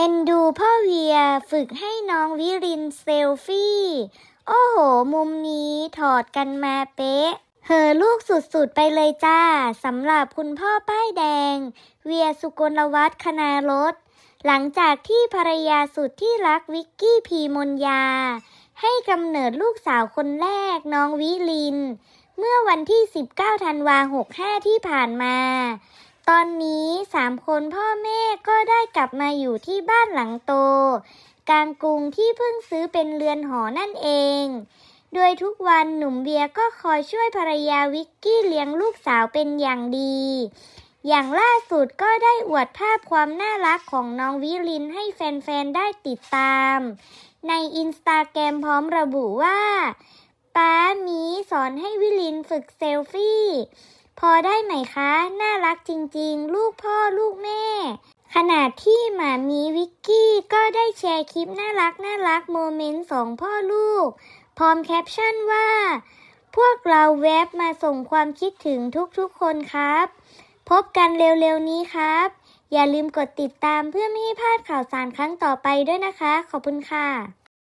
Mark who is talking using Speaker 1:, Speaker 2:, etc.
Speaker 1: เอ็นดูพ่อเวียฝึกให้น้องวิรินเซลฟี่ โอ้โห มุมนี้ถอดกันมาเป๊ะเหอลูกสุดๆ ไปเลยจ้าสำหรับคุณพ่อป้ายแดง เวียสุกลวัฒน์คณารถหลังจากที่ภรรยาสุดที่รักวิกกี้พีมนยา ให้กำเนิดลูกสาวคนแรกน้องวิลิน เมื่อวันที่ 19 ธันวา65 ที่ผ่านมา ตอนนี้สามคนพ่อแม่ก็ได้กลับมาอยู่ที่บ้านหลังโต กลางกรุงที่เพิ่งซื้อเป็นเรือนหอนั่นเอง โดยทุกวันหนุ่มเบียร์ก็คอยช่วยภรรยาวิกกี้เลี้ยงลูกสาวเป็นอย่างดี อย่างล่าสุดก็ได้อวดภาพความน่ารักของน้องวิลินให้แฟนๆ ได้ติดตาม ในอินสตาแกรมพร้อมระบุว่า ป้ามีสอนให้วิลินฝึกเซลฟี่ พอได้ไหมคะ น่ารักจริงๆ ลูกพ่อลูกแม่ ขณะที่หมามีวิกกี้ก็ได้แชร์คลิปน่ารักน่ารักโมเมนต์สองพ่อลูก พร้อมแคปชั่นว่า พวกเราแวบมาส่งความคิดถึงทุกๆคนครับ พบกันเร็วๆนี้ครับ อย่าลืมกดติดตามเพื่อไม่ให้พลาดข่าวสารครั้งต่อไปด้วยนะคะ ขอบคุณค่ะ